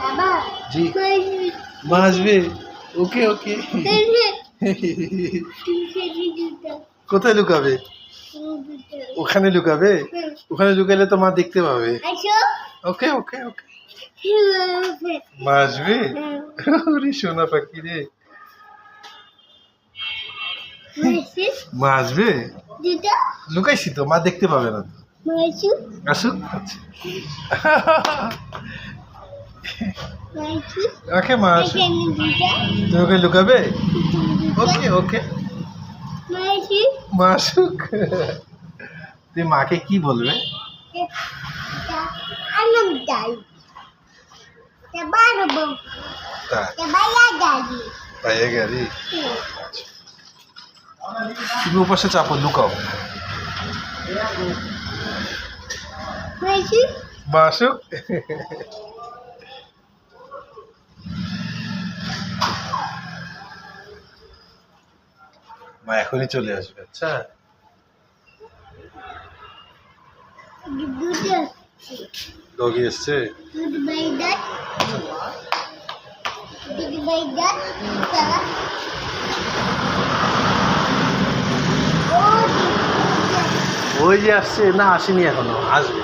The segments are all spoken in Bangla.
বাবা জি। মা আসবে। ওকে ওকে। কোথায় লুকাবে? ওখানে লুকাবে? ওখানে লুকালে তো মা দেখতে পাবে। ওকে ওকে ওকে। মা আসবে? সোনা পাখি রে। মা আসবে? লুকাইছি তো মা দেখতে পাবে না আসুক ওকে মা আসুক তুমি ওকে লুকাবে? ওকে ওকে। মা আসুক তুই মাকে কি বলবে? তুমি উপাসে চাপো লুকাও। মাইছু মা এখনই চলে আসবে। আচ্ছা। ডগি এসছে? দুটো বাই দাঁত ওই যে আসছে না আসেনি এখনও আসবে।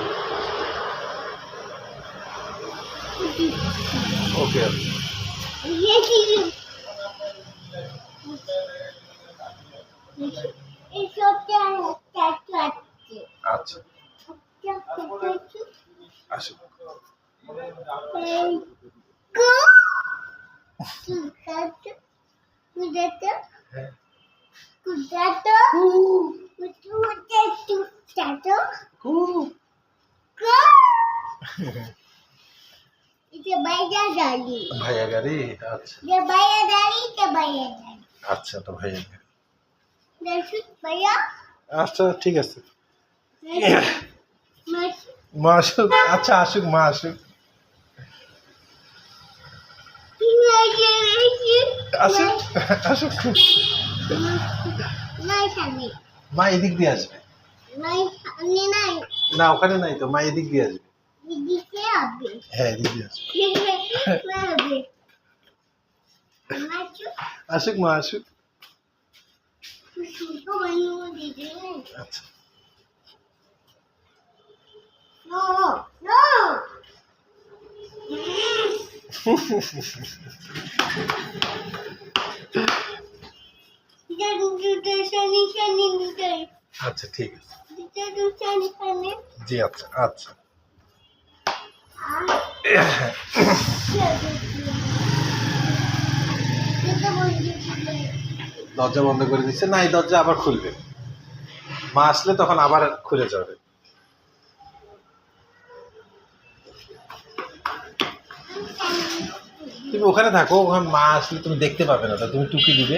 ওকে আছে আচ্ছা। আসুক কুদাতো হ্যাঁ ভাইয়া গাড়ি আচ্ছা। যে বাইরে দাঁড়ি তে বাইরে দাঁড়ি আচ্ছা তো ভাইয়া গাড়ি ভাইয়া আচ্ছা ঠিক আছে। মা আসুক আচ্ছা আসুক, মা আসুক। আসুক আসুক। নাই সামনে মা এদিক দিয়ে আসবে নাই সামনে নাই না ওখানে নাই তো মা এদিক দিয়ে আসবে দিদিকে হবে হ্যাঁ এদিক দিয়ে আসবে হবে মাছু আসুক মা আসুক শুধু বানু দিদি আচ্ছা নো নো আচ্ছা ঠিক আছে। জি আচ্ছা আচ্ছা। দরজা বন্ধ করে দিচ্ছে। না, এই দরজা আবার খুলবে। মা আসলে তখন আবার খুলে যাবে। তুমি ওখানে থাকো, ওখানে মা আসলে তুমি দেখতে পাবে না তুমি টুকি দিবে।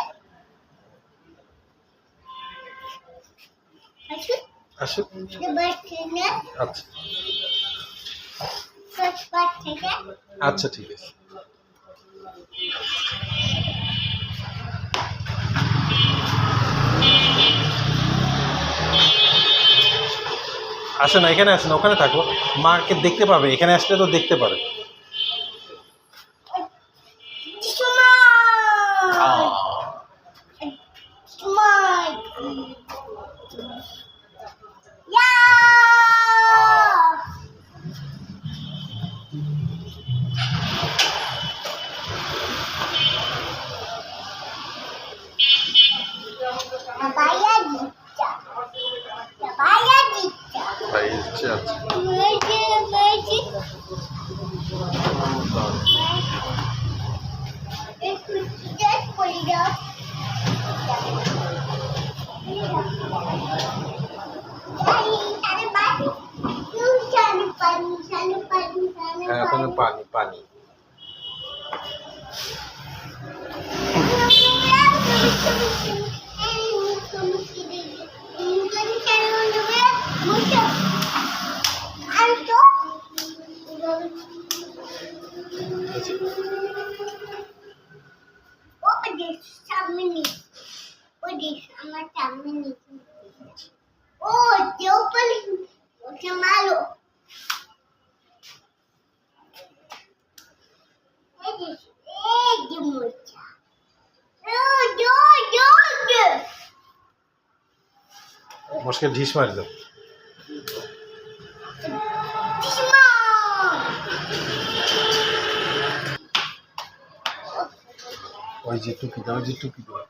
আচ্ছা। আচ্ছা ঠিক আছে। আসে না, এখানে আসে না ওখানে থাকো। মাকে দেখতে পাবে, এখানে আসলে তো দেখতে পারে। Hanap ko ng pani, সামনে নিচে ও কেউ পালি ওকে মারো মশকে ঢিস মারি দাও। ওই যে টুকি দাও, ওই যে টুকি দাও।